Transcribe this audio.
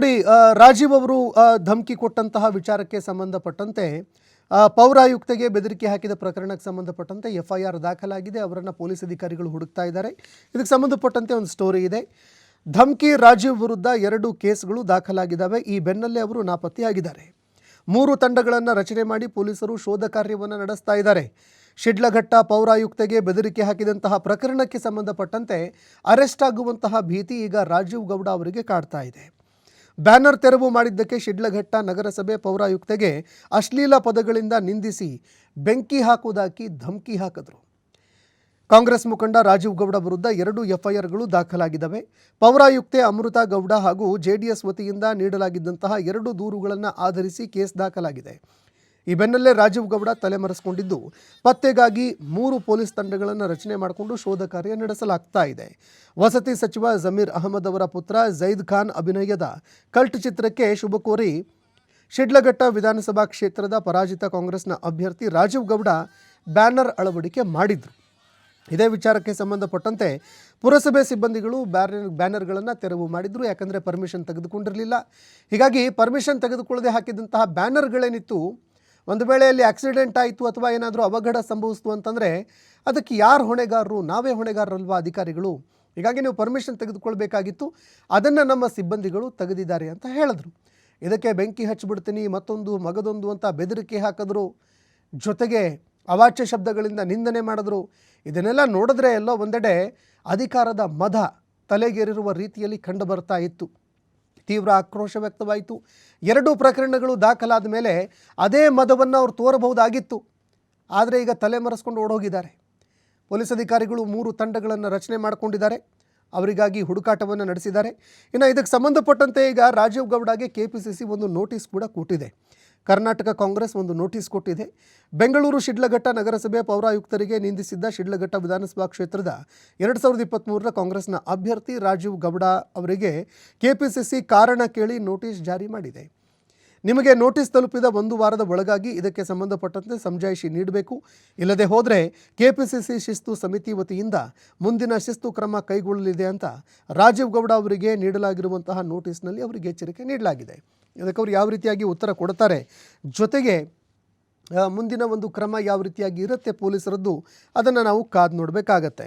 ನೋಡಿ ರಾಜೀವ್ ಅವರು ಧಮಕಿ ಕೊಟ್ಟಂತಹ ವಿಚಾರಕ್ಕೆ ಸಂಬಂಧಪಟ್ಟಂತೆ ಪೌರಾಯುಕ್ತೆಗೆ ಬೆದರಿಕೆ ಹಾಕಿದ ಪ್ರಕರಣಕ್ಕೆ ಸಂಬಂಧಪಟ್ಟಂತೆ ಎಫ್ ಐ ಆರ್ ದಾಖಲಾಗಿದೆ. ಅವರನ್ನು ಪೊಲೀಸ್ ಅಧಿಕಾರಿಗಳು ಹುಡುಕ್ತಾ ಇದ್ದಾರೆ. ಇದಕ್ಕೆ ಸಂಬಂಧಪಟ್ಟಂತೆ ಒಂದು ಸ್ಟೋರಿ ಇದೆ. ಧಮಕಿ, ರಾಜೀವ್ ವಿರುದ್ಧ ಎರಡು ಕೇಸ್ಗಳು ದಾಖಲಾಗಿದ್ದಾವೆ. ಈ ಬೆನ್ನಲ್ಲೇ ಅವರು ನಾಪತ್ತೆಯಾಗಿದ್ದಾರೆ. ಮೂರು ತಂಡಗಳನ್ನು ರಚನೆ ಮಾಡಿ ಪೊಲೀಸರು ಶೋಧ ಕಾರ್ಯವನ್ನು ನಡೆಸ್ತಾ ಇದ್ದಾರೆ. ಶಿಡ್ಲಘಟ್ಟ ಪೌರಾಯುಕ್ತಗೆ ಬೆದರಿಕೆ ಹಾಕಿದಂತಹ ಪ್ರಕರಣಕ್ಕೆ ಸಂಬಂಧಪಟ್ಟಂತೆ ಅರೆಸ್ಟ್ ಆಗುವಂತಹ ಭೀತಿ ಈಗ ರಾಜೀವ್ ಗೌಡ ಅವರಿಗೆ ಕಾಡ್ತಾ ಇದೆ. ಬ್ಯಾನರ್ ತೆರವು ಮಾಡಿದ್ದಕ್ಕೆ ಶಿಡ್ಲಘಟ್ಟ ನಗರಸಭೆ ಪೌರಾಯುಕ್ತೆಗೆ ಅಶ್ಲೀಲ ಪದಗಳಿಂದ ನಿಂದಿಸಿ ಬೆಂಕಿ ಹಾಕುವುದಾಕಿ ಧಮಕಿ ಹಾಕಿದರು. ಕಾಂಗ್ರೆಸ್ ಮುಖಂಡ ರಾಜೀವ್ ಗೌಡ ವಿರುದ್ಧ ಎರಡು ಎಫ್ಐಆರ್ಗಳು ದಾಖಲಾಗಿದ್ದಾವೆ. ಪೌರಾಯುಕ್ತೆ ಅಮೃತ ಗೌಡ ಹಾಗೂ ಜೆಡಿಎಸ್ ವತಿಯಿಂದ ನೀಡಲಾಗಿದ್ದಂತಹ ಎರಡು ದೂರುಗಳನ್ನು ಆಧರಿಸಿ ಕೇಸ್ ದಾಖಲಾಗಿದೆ. ಈ ಬೆನ್ನಲ್ಲೇ ರಾಜೀವ್ ಗೌಡ ತಲೆಮರೆಸಿಕೊಂಡಿದ್ದು, ಪತ್ತೆಗಾಗಿ ಮೂರು ಪೊಲೀಸ್ ತಂಡಗಳನ್ನು ರಚನೆ ಮಾಡಿಕೊಂಡು ಶೋಧ ಕಾರ್ಯ ನಡೆಸಲಾಗ್ತಾ ಇದೆ. ವಸತಿ ಸಚಿವ ಜಮೀರ್ ಅಹಮದ್ ಅವರ ಪುತ್ರ ಜೈದ್ ಖಾನ್ ಅಭಿನಯದ ಕಲ್ಟ್ ಚಿತ್ರಕ್ಕೆ ಶುಭ ಕೋರಿ ಶಿಡ್ಲಘಟ್ಟ ವಿಧಾನಸಭಾ ಕ್ಷೇತ್ರದ ಪರಾಜಿತ ಕಾಂಗ್ರೆಸ್ನ ಅಭ್ಯರ್ಥಿ ರಾಜೀವ್ ಗೌಡ ಬ್ಯಾನರ್ ಅಳವಡಿಕೆ ಮಾಡಿದ್ರು. ಇದೇ ವಿಚಾರಕ್ಕೆ ಸಂಬಂಧಪಟ್ಟಂತೆ ಪುರಸಭೆ ಸಿಬ್ಬಂದಿಗಳು ಬ್ಯಾನರ್ ಬ್ಯಾನರ್ಗಳನ್ನು ತೆರವು ಮಾಡಿದ್ರು, ಯಾಕಂದರೆ ಪರ್ಮಿಷನ್ ತೆಗೆದುಕೊಂಡಿರಲಿಲ್ಲ. ಹೀಗಾಗಿ ಪರ್ಮಿಷನ್ ತೆಗೆದುಕೊಳ್ಳದೆ ಹಾಕಿದಂತಹ ಬ್ಯಾನರ್ಗಳೇನಿತ್ತು ಒಂದು ವೇಳೆಯಲ್ಲಿ ಆಕ್ಸಿಡೆಂಟ್ ಆಯಿತು ಅಥವಾ ಏನಾದರೂ ಅವಘಡ ಸಂಭವಿಸ್ತು ಅಂತಂದರೆ ಅದಕ್ಕೆ ಯಾರು ಹೊಣೆಗಾರರು? ನಾವೇ ಹೊಣೆಗಾರರಲ್ವಾ ಅಧಿಕಾರಿಗಳು? ಹೀಗಾಗಿ ನೀವು ಪರ್ಮಿಷನ್ ತೆಗೆದುಕೊಳ್ಬೇಕಾಗಿತ್ತು. ಅದನ್ನು ನಮ್ಮ ಸಿಬ್ಬಂದಿಗಳು ತೆಗೆದಿದ್ದಾರೆ ಅಂತ ಹೇಳಿದ್ರು. ಇದಕ್ಕೆ ಬೆಂಕಿ ಹಚ್ಚಿಬಿಡ್ತೀನಿ, ಮತ್ತೊಂದು ಮಗದೊಂದು ಅಂತ ಬೆದರಿಕೆ ಹಾಕಿದ್ರು. ಜೊತೆಗೆ ಅವಾಚ್ಯ ಶಬ್ದಗಳಿಂದ ನಿಂದನೆ ಮಾಡಿದ್ರು. ಇದನ್ನೆಲ್ಲ ನೋಡಿದ್ರೆ ಎಲ್ಲೋ ಒಂದೆಡೆ ಅಧಿಕಾರದ ಮದ ತಲೆಗೇರಿರುವ ರೀತಿಯಲ್ಲಿ ಕಂಡುಬರ್ತಾ ಇತ್ತು. ತೀವ್ರ ಆಕ್ರೋಶ ವ್ಯಕ್ತವಾಯಿತು. ಎರಡೂ ಪ್ರಕರಣಗಳು ದಾಖಲಾದ ಮೇಲೆ ಅದೇ ಮದವನ್ನು ಅವರು ತೋರಬಹುದಾಗಿತ್ತು. ಆದರೆ ಈಗ ತಲೆಮರೆಸ್ಕೊಂಡು ಓಡೋಗಿದ್ದಾರೆ. ಪೊಲೀಸ್ ಅಧಿಕಾರಿಗಳು ಮೂರು ತಂಡಗಳನ್ನು ರಚನೆ ಮಾಡಿಕೊಂಡಿದ್ದಾರೆ. ಅವರಿಗಾಗಿ ಹುಡುಕಾಟವನ್ನು ನಡೆಸಿದ್ದಾರೆ. ಇನ್ನು ಇದಕ್ಕೆ ಸಂಬಂಧಪಟ್ಟಂತೆ ಈಗ ರಾಜೀವ್ ಗೌಡಗೆ ಕೆ ಪಿ ಸಿ ಸಿ ಒಂದು ನೋಟಿಸ್ ಕೂಡ ಕೊಟ್ಟಿದೆ. ಕರ್ನಾಟಕ ಕಾಂಗ್ರೆಸ್ ಒಂದು ನೋಟಿಸ್ ಕೊಟ್ಟಿದೆ. ಬೆಂಗಳೂರು ಶಿಡ್ಲಘಟ್ಟ ನಗರಸಭೆ ಪೌರಾಯುಕ್ತರಿಗೆ ನಿಂದಿಸಿದ್ದ ಶಿಡ್ಲಘಟ್ಟ ವಿಧಾನಸಭಾ ಕ್ಷೇತ್ರದ ಎರಡು ಸಾವಿರದ ಇಪ್ಪತ್ತ್ಮೂರರ ಕಾಂಗ್ರೆಸ್ನ ಅಭ್ಯರ್ಥಿ ರಾಜೀವ್ ಗೌಡ ಅವರಿಗೆ ಕೆಪಿಸಿಸಿ ಕಾರಣ ಕೇಳಿ ನೋಟಿಸ್ ಜಾರಿ ಮಾಡಿದೆ. ನಿಮಗೆ ನೋಟಿಸ್ ತಲುಪಿದ ಒಂದು ವಾರದ ಒಳಗಾಗಿ ಇದಕ್ಕೆ ಸಂಬಂಧಪಟ್ಟಂತೆ ಸಮಜಾಯಿಷಿ ನೀಡಬೇಕು. ಇಲ್ಲದೆ ಹೋದರೆ ಕೆಪಿಸಿಸಿ ಶಿಸ್ತು ಸಮಿತಿ ವತಿಯಿಂದ ಮುಂದಿನ ಶಿಸ್ತು ಕ್ರಮ ಕೈಗೊಳ್ಳಲಿದೆ ಅಂತ ರಾಜೀವ್ ಗೌಡ ಅವರಿಗೆ ನೀಡಲಾಗಿರುವಂತಹ ನೋಟಿಸ್ನಲ್ಲಿ ಅವರಿಗೆ ಎಚ್ಚರಿಕೆ ನೀಡಲಾಗಿದೆ. ಇದಕ್ಕೆ ಅವರು ಯಾವ ರೀತಿಯಾಗಿ ಉತ್ತರ ಕೊಡ್ತಾರೆ? ಜೊತೆಗೆ ಮುಂದಿನ ಒಂದು ಕ್ರಮ ಯಾವ ರೀತಿಯಾಗಿ ಇರುತ್ತೆ ಪೊಲೀಸರದ್ದು, ಅದನ್ನು ನಾವು ಕಾದು ನೋಡಬೇಕಾಗತ್ತೆ.